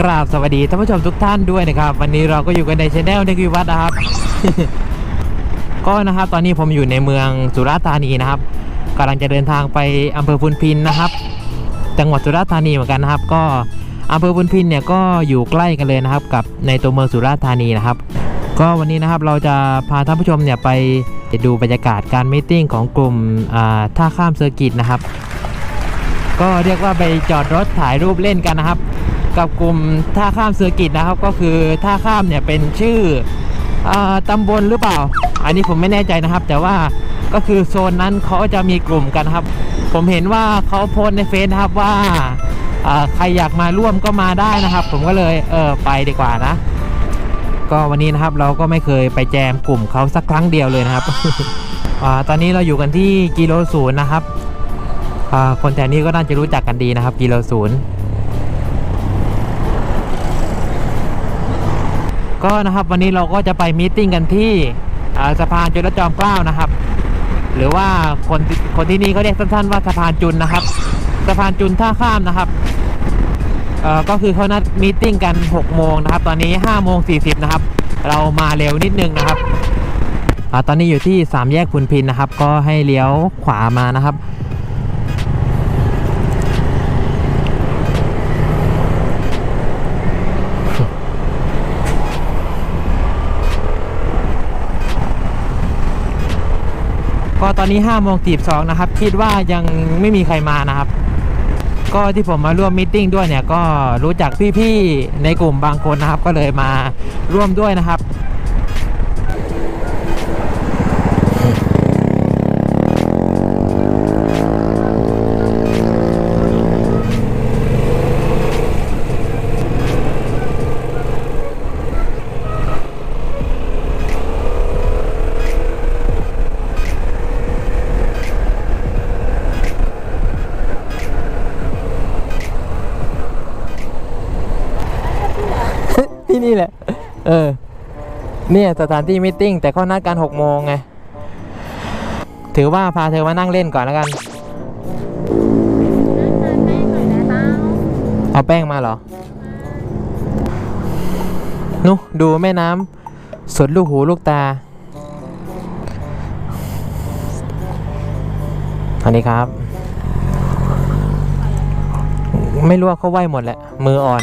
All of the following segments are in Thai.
กราบสวัสดีท่านผู้ชมทุกท่านด้วยนะครับ วันนี้เราก็อยู่กันในช anel ในกิวัฒน์นะครับ ก็นะครับตอนนี้ผมอยู่ในเมืองสุราษฎร์ธานีนะครับกำลังจะเดินทางไปอำเภอพุนพินนะครับ จังหวัดสุราษฎร์ธานีเหมือนกันนะครับ ก็อำเภอพุนพินเนี่ยก็อยู่ใกล้กันเลยนะครับ กับในตัวเมืองสุราษฎร์ธานีนะครับ ก็วันนี้นะครับเราจะพาท่านผู้ชมเนี่ยไปดูบรรยากาศการมตติ팅ของกลุ่มท่าข้ามเซอร์กิตนะครับก็เรียกว่าไปจอดรถถ่ายรูปเล่นกันนะครับ กับกลุ่มท่าข้ามเซอร์กิตนะครับ ก็คือท่าข้ามเนี่ยเป็นชื่ออาตำบลหรือเปล่า อันนี้ผมไม่แน่ใจนะครับ แต่ว่าก็คือโซนนั้นเขาจะมีกลุ่มกันครับ ผมเห็นว่าเขาโพสในเฟซนะครับว่าใครอยากมาร่วมก็มาได้นะครับ ผมก็เลยเออไปดีกว่านะ ก็วันนี้นะครับเราก็ไม่เคยไปแจมกลุ่มเขาสักครั้งเดียวเลยนะครับอตอนนี้เราอยู่กันที่กิโลศูนย์นะครับคนแถวนี้ก็น่าจะรู้จักกันดีนะครับ กิโลศูนย์ ก็นะครับวันนี้เราก็จะไปมีติ้งกันที่สะพานจุลจอมเกล้านะครับ หรือว่าคนคนที่นี่เขาเรียกสั้นๆว่าสะพานจุนนะครับ สะพานจุนท่าข้ามนะครับก็คือเขานัดมีติ้งกัน 6 โมงนะครับ ตอนนี้5โมง40นะครับ เรามาเร็วนิดนึงนะครับอตอนนี้อยู่ที่ 3 แยกพุนพินนะครับ ก็ให้เลี้ยวขวามานะครับ ก็ตอนนี้5โมงตีสองนะครับ คิดว่ายังไม่มีใครมานะครับ ก็ที่ผมมาร่วมมตติ팅ด้วยเนี่ยก็รู้จักพี่ๆในกลุ่มบางคนนะครับ ก็เลยมาร่วมด้วยนะครับ ที่นี่แหละ เออ เนี่ยสถานที่มตติ팅แต่เขานัดกัน6โมงไง ถือว่าพาเธอมานั่งเล่นก่อนแล้วกัน เอาแป้งมาเหรอนุดูแม่น้ำสดลูกหูลูกตาสวัสดีครับ ไม่รู้ว่าเขาไหวหมดแหละ มืออ่อน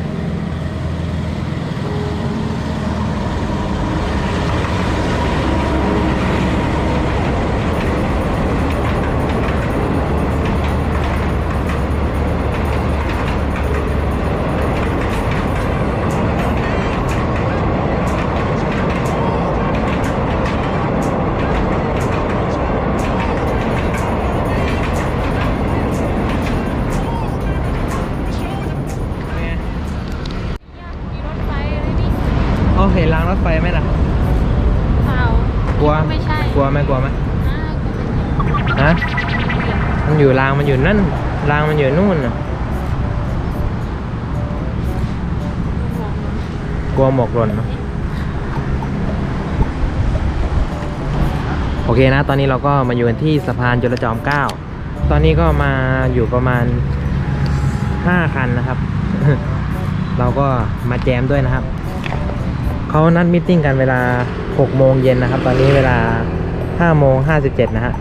ลัว ไม่ใช่กลัวไหมกลัวไหมอ่าฮะ มันอยู่รางมันอยู่นั่น รางมันอยู่นู่นน่ะ กลัวหมอกหล่นเนอะโอเคนะ ตอนนี้เราก็มาอยู่กันที่สะพานจุลจอมเกล้า ตอนนี้ก็มาอยู่ประมาณห้าคันนะครับ เราก็มาแจมด้วยนะครับ เขานัดมิทติ้งกันเวลา 6 โมงเย็นนะครับ ตอนนี้เวลา 5 โมง 57 นะฮะ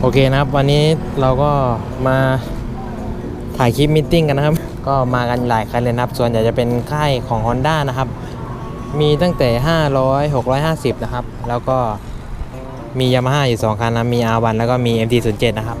โอเคนะครับ วันนี้เราก็มาถ่ายคลิปมิทติ้งกันนะครับ ก็มากันหลายคันเลยนะครับ ส่วนใหญ่จะเป็นค่ายของ Honda นะครับ มีตั้งแต่ 500 650 นะครับ แล้วก็มี Yamaha อยู่ 2 คันนะ มี R1 แล้วก็มี MT07 นะครับ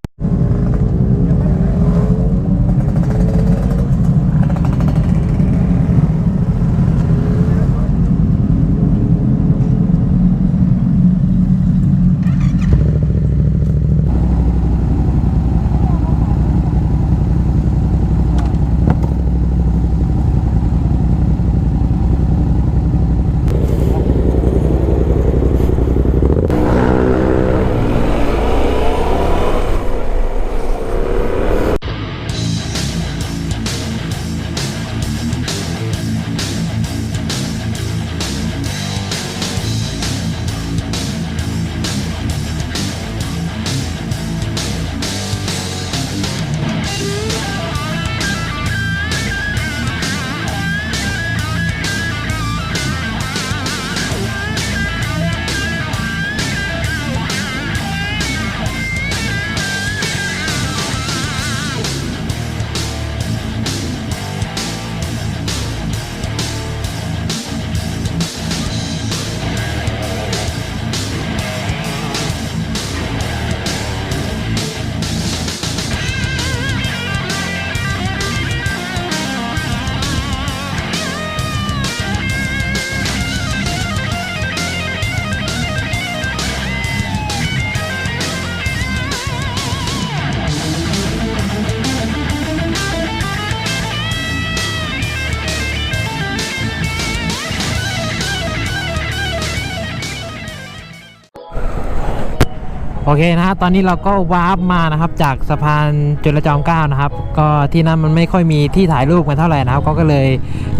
โอเคนะครับตอนนี้เราก็วาร์ปมานะครับจากสะพานจุลจอมเกล้านะครับ ก็ที่นั่นมันไม่ค่อยมีที่ถ่ายรูปกันเท่าไหร่นะครับ ก็ก็เลย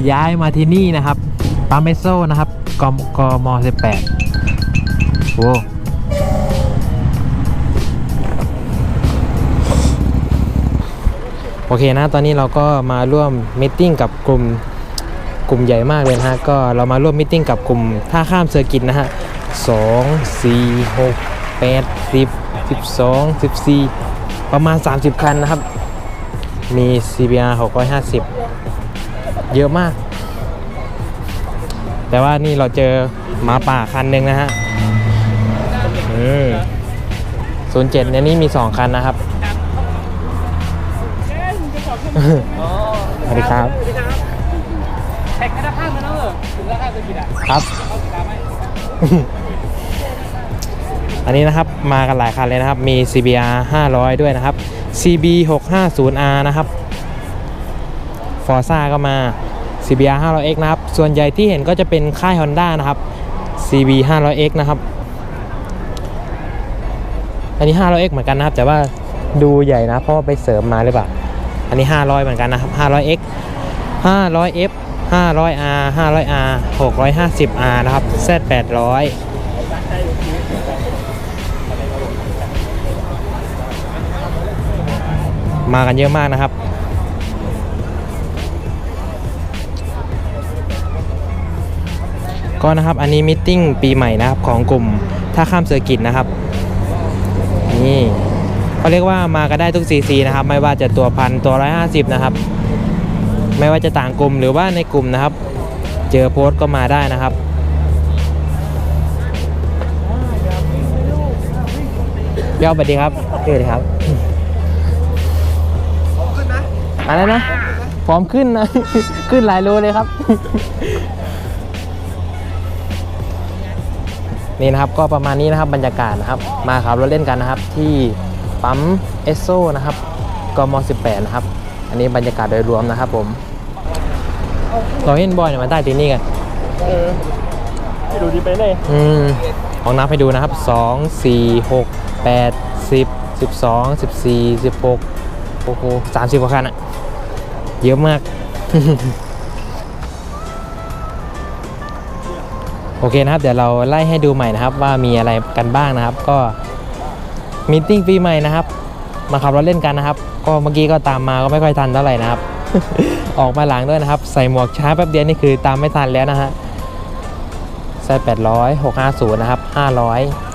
ย้ายมาที่นี่นะครับปั๊มเมโซนะครับกมกม18โอ้โอเคนะตอนนี้เราก็มาร่วมมิทติ้งกับกลุ่มกลุ่มใหญ่มากเลยนะฮะก็เรามาร่วมมิทติ้งกับกลุ่มท่าข้ามเซอร์กิตนะฮะสองสี่หก แปดสิบสิบสองสิบสี่ประมาณ 30 คันนะครับ มี CBR 650 เยอะมาก แต่ว่านี่เราเจอหมาป่าคันหนึ่งนะฮะอืมศูนย์เจ็ดเนี่ยนี่มี 2 คันนะครับสวัสดีครับแท็กกันข้างมันเนอะถึงราคาจะกี่อะครับ อันนี้นะครับมากันหลายคันเลยนะครับ มี CBR 500 ด้วยนะครับ CB 650R นะครับ Forza ก็มา CBR 500X นะครับ ส่วนใหญ่ที่เห็นก็จะเป็นค่าย Honda นะครับ CB 500X นะครับ อันนี้ 500X เหมือนกันนะครับ แต่ว่าดูใหญ่นะ เพราะว่าไปเสริมมาหรือเปล่า อันนี้ 500 เหมือนกันนะครับ 500X 500F 500R 500R 650R นะครับ Z800 มากันเยอะมากนะครับ ก็นะครับอันนี้มิทติ้งปีใหม่นะครับของกลุ่มท่าข้ามเซอร์กิตนะครับนี่เขาเรียกว่ามากันได้ทุกซีซีนะครับ ไม่ว่าจะตัวพันตัวร้อยห้าสิบนะครับ ไม่ว่าจะต่างกลุ่มหรือว่าในกลุ่มนะครับ เจอโพสต์ก็มาได้นะครับพี่เอาสวัสดีครับสวัสดีครับ อะไรนะพร้อมขึ้นนะ ขึ้นหลายโลเลยครับ นี่นะครับก็ประมาณนี้นะครับบรรยากาศนะครับ มาขับรถเล่นกันนะครับ ที่ปั๊มเอสโซนะครับกม18นะครับ อันนี้บรรยากาศโดยรวมนะครับ ผมเราเห็นบอยเนี่ยมาใต้ที่นี่กันเออให้ดูดีไปเลยอืมลองนับให้ดูนะครับ 2 4 6 8 10 12 14 16 โอ้โห30กว่าคันอะเยอะมาก โอเคนะครับ เดี๋ยวเราไล่ให้ดูใหม่นะครับ ว่ามีอะไรกันบ้างนะครับ ก็มีติ้งปีใหม่นะครับ มาขับรถเล่นกันนะครับ ก็เมื่อกี้ก็ตามมาก็ไม่ค่อยทันเท่าไหร่นะครับ ออกมาหลังด้วยนะครับ ใส่หมวกช้าแป๊บเดียวนี่คือตามไม่ทันแล้วนะฮะไส้800 650 นะครับ 500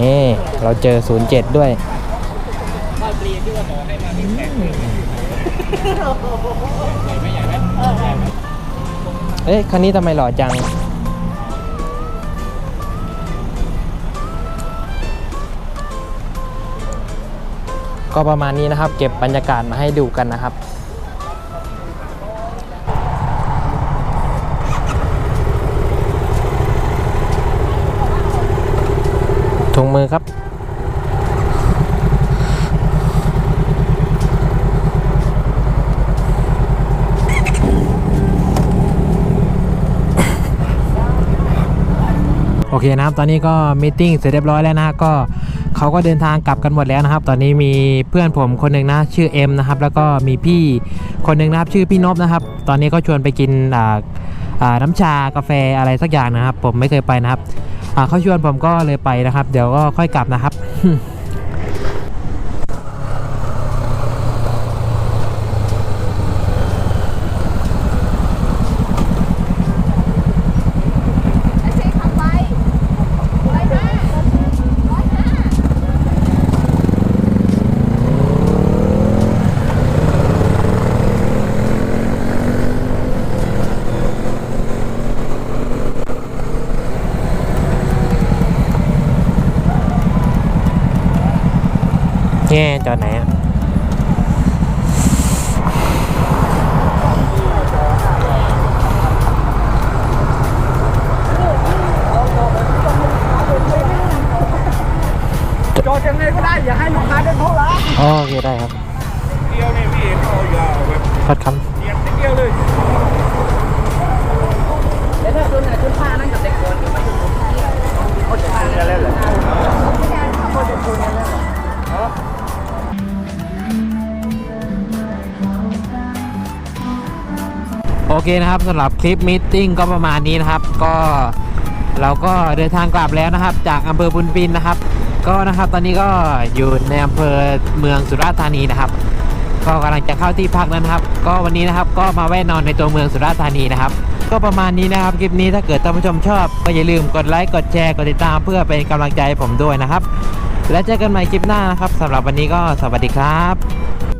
นี่เราเจอ 07 ด้วยเอ๊ะคันนี้ทำไมหล่อจัง ก็ประมาณนี้นะครับ เก็บบรรยากาศมาให้ดูกันนะครับ มือครับ โอเคนะครับ ตอนนี้ก็มีติ้งเสร็จเรียบร้อยแล้วนะฮะก็เขาก็เดินทางกลับกันหมดแล้วนะครับ ตอนนี้มีเพื่อนผมคนหนึ่งนะชื่อเอ็มนะครับ แล้วก็มีพี่คนหนึ่งนะครับ ชื่อพี่นบนะครับ ตอนนี้ก็ชวนไปกินอ่าอ่าน้ำชากาแฟอะไรสักอย่างนะครับ ผมไม่เคยไปนะครับ เขาชวนผมก็เลยไปนะครับ เดี๋ยวก็ค่อยกลับนะครับ แง่จอไหนอะจอดยังไงก็ได้ อย่าให้ลูกค้าได้เท่าไหร่โอเคได้ครับ เดียวเนพี่เอ็มเอายวแบบพัดคำ เคนะครับสำหรับคลิปมิทติ้งก็ประมาณนี้นะครับ ก็เราก็เดินทางกลับแล้วนะครับ จากอำเภอบุญปินนะครับ ก็นะครับตอนนี้ก็อยู่ในอำเภอเมืองสุราษฎร์ธานีนะครับ ก็กำลังจะเข้าที่พักแล้วนะครับ ก็วันนี้นะครับก็มาแวะนอนในตัวเมืองสุราษฎร์ธานีนะครับ ก็ประมาณนี้นะครับคลิปนี้ถ้าเกิดท่านผู้ชมชอบ ก็อย่าลืมกดไลค์กดแชร์กดติดตามเพื่อเป็นกำลังใจให้ผมด้วยนะครับ และเจอกันใหม่คลิปหน้านะครับสำหรับวันนี้ก็สวัสดีครับ